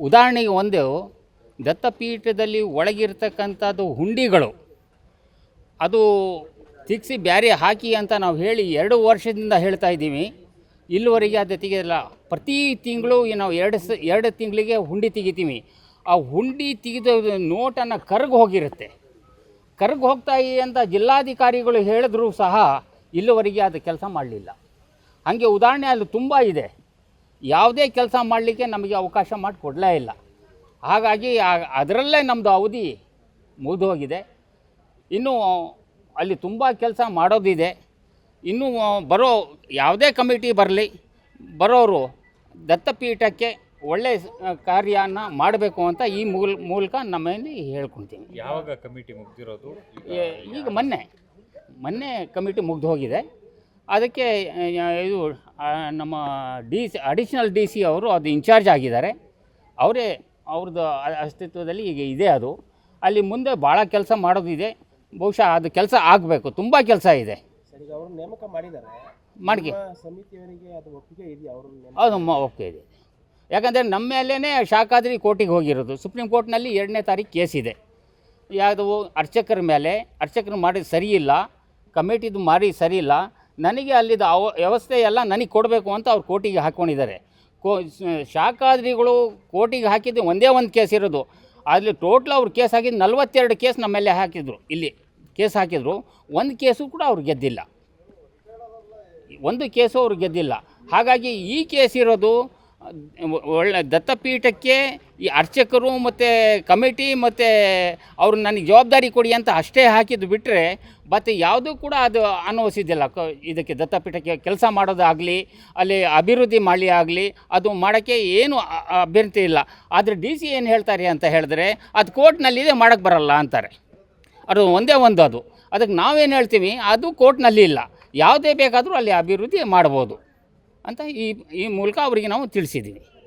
ಉದಾಹರಣೆಗೆ ಒಂದು ದತ್ತಪೀಠದಲ್ಲಿ ಒಳಗಿರ್ತಕ್ಕಂಥದ್ದು ಹುಂಡಿಗಳು. ಅದು ತಿಕ್ಸಿ ಬ್ಯಾರೆ ಹಾಕಿ ಅಂತ ನಾವು ಹೇಳಿ ಎರಡು ವರ್ಷದಿಂದ ಹೇಳ್ತಾ ಇದ್ದೀವಿ. ಇಲ್ಲಿವರೆಗೆ ಅದು ತೆಗೆಯಲ್ಲ. ಪ್ರತಿ ತಿಂಗಳು ನಾವು ಎರಡು ಸ, ಎರಡು ತಿಂಗಳಿಗೆ ಹುಂಡಿ ತೆಗಿತೀವಿ. ಆ ಹುಂಡಿ ತೆಗೆದ ನೋಟನ್ನು ಕರಗಿ ಹೋಗಿರುತ್ತೆ. ಕರಗಿ ಹೋಗ್ತಾ ಇದೆ ಅಂತ ಜಿಲ್ಲಾಧಿಕಾರಿಗಳು ಹೇಳಿದ್ರು ಸಹ ಇಲ್ಲಿವರೆಗೆ ಅದು ಕೆಲಸ ಮಾಡಲಿಲ್ಲ. ಹಾಗೆ ಉದಾಹರಣೆ ಅಲ್ಲಿ ತುಂಬ ಇದೆ. ಯಾವುದೇ ಕೆಲಸ ಮಾಡಲಿಕ್ಕೆ ನಮಗೆ ಅವಕಾಶ ಮಾಡಿಕೊಡಲೇ ಇಲ್ಲ. ಹಾಗಾಗಿ ಅದರಲ್ಲೇ ನಮ್ಮದು ಅವಧಿ ಮುಗಿದು ಹೋಗಿದೆ ಇನ್ನೂ ಅಲ್ಲಿ ತುಂಬ ಕೆಲಸ ಮಾಡೋದಿದೆ. ಇನ್ನೂ ಬರೋ ಯಾವುದೇ ಕಮಿಟಿ ಬರಲಿ ಬರೋರು ದತ್ತಪೀಠಕ್ಕೆ ಒಳ್ಳೆಯ ಕಾರ್ಯನ ಮಾಡಬೇಕು ಅಂತ ಈ ಮೂಲ ಮೂಲಕ ನಮ್ಮಲ್ಲಿ ಹೇಳ್ಕೊಳ್ತೀನಿ. ಯಾವಾಗ ಕಮಿಟಿ ಮುಗ್ದಿರೋದು? ಈಗ ಮೊನ್ನೆ ಮೊನ್ನೆ ಕಮಿಟಿ ಮುಗ್ದು ಹೋಗಿದೆ ಅದಕ್ಕೆ ಇದು ನಮ್ಮ D C additional D C ಅವರು ಅದು ಇನ್ಚಾರ್ಜ್ ಆಗಿದ್ದಾರೆ. ಅವರೇ ಅವ್ರದ್ದು ಅಸ್ತಿತ್ವದಲ್ಲಿ ಈಗ ಇದೆ ಅದು. ಅಲ್ಲಿ ಮುಂದೆ ಭಾಳ ಕೆಲಸ ಮಾಡೋದಿದೆ. ಬಹುಶಃ ಅದು ಕೆಲಸ ಆಗಬೇಕು. ತುಂಬ ಕೆಲಸ ಇದೆ. ಸರ್ ಈಗ ಅವರು ನೇಮಕ ಮಾಡಿದ್ದಾರೆ. ಮಾಡಿ ಅದು ಒಪ್ಪಿಗೆ ಇದೆ. ಯಾಕಂದರೆ ನಮ್ಮ ಮೇಲೇ ಶಾಖಾದ್ರಿ ಕೋರ್ಟಿಗೆ ಹೋಗಿರೋದು. ಸುಪ್ರೀಂ ಕೋರ್ಟ್ನಲ್ಲಿ ಎರಡನೇ ತಾರೀಕು ಕೇಸ್ ಇದೆ. ಯಾವುದು ಅರ್ಚಕರ ಮೇಲೆ. ಅರ್ಚಕರು ಮಾಡಿದ ಸರಿ ಇಲ್ಲ. ಕಮಿಟಿದು ಮಾಡಿ ಸರಿ ಇಲ್ಲ. ನನಗೆ ಅಲ್ಲಿದ್ದ ಅವ, ವ್ಯವಸ್ಥೆ ಎಲ್ಲ ನನಗೆ ಕೊಡಬೇಕು ಅಂತ ಅವ್ರು ಕೋರ್ಟಿಗೆ ಹಾಕ್ಕೊಂಡಿದ್ದಾರೆ. ಕೋ, ಶಾಖಾದ್ರಿಗಳು ಕೋರ್ಟಿಗೆ ಹಾಕಿದ್ದು ಒಂದೇ ಒಂದು ಕೇಸ್ ಇರೋದು. ಅಲ್ಲಿ ಟೋಟ್ಲ್ ಅವ್ರು ಕೇಸ್ ಹಾಕಿದ್ದು ನಲ್ವತ್ತೆರಡು ಕೇಸ್ ನಮ್ಮಲ್ಲೇ ಮೇಲೆ ಹಾಕಿದ್ರು. ಇಲ್ಲಿ ಕೇಸ್ ಹಾಕಿದ್ರು. ಒಂದು ಕೇಸು ಕೂಡ ಅವ್ರು ಗೆದ್ದಿಲ್ಲ. ಒಂದು ಕೇಸು ಅವ್ರು ಗೆದ್ದಿಲ್ಲ. ಹಾಗಾಗಿ ಈ ಕೇಸ್ ಇರೋದು ಒಳ್ಳೆ ದತ್ತಪೀಠಕ್ಕೆ ಈ ಅರ್ಚಕರು ಮತ್ತು ಕಮಿಟಿ ಮತ್ತು ಅವರು ನನಗೆ ಜವಾಬ್ದಾರಿ ಕೊಡಿ ಅಂತ ಅಷ್ಟೇ ಹಾಕಿದ್ದು ಬಿಟ್ಟರೆ ಮತ್ತು ಯಾವುದೂ ಕೂಡ ಅದು ಅನ್ವಯಿಸಿದ್ದಿಲ್ಲ ಕ ಇದಕ್ಕೆ ದತ್ತಪೀಠಕ್ಕೆ ಕೆಲಸ ಮಾಡೋದಾಗಲಿ, ಅಲ್ಲಿ ಅಭಿವೃದ್ಧಿ ಮಾಡಲಿ ಆಗಲಿ, ಅದು ಮಾಡೋಕ್ಕೆ ಏನು ಅ- ಅ- ಇಲ್ಲ. ಆದರೆ ಡಿ ಸಿ ಏನು ಹೇಳ್ತಾರೆ ಅಂತ ಹೇಳಿದ್ರೆ, ಅದು ಕೋರ್ಟ್ನಲ್ಲಿದೆ ಮಾಡೋಕ್ಕೆ ಬರಲ್ಲ ಅಂತಾರೆ. ಅದು ಒಂದೇ ಒಂದು ಅದು. ಅದಕ್ಕೆ ನಾವೇನು ಹೇಳ್ತೀವಿ, ಅದು ಕೋರ್ಟ್ನಲ್ಲಿ ಇಲ್ಲ. ಯಾವುದೇ ಬೇಕಾದರೂ ಅಲ್ಲಿ ಅಭಿವೃದ್ಧಿ ಮಾಡ್ಬೋದು. ಅಂತ ಈ ಈ ಮೂಲಕ ಅವರಿಗೆ ನಾವು ತಿಳಿಸಿದ್ದೀವಿ.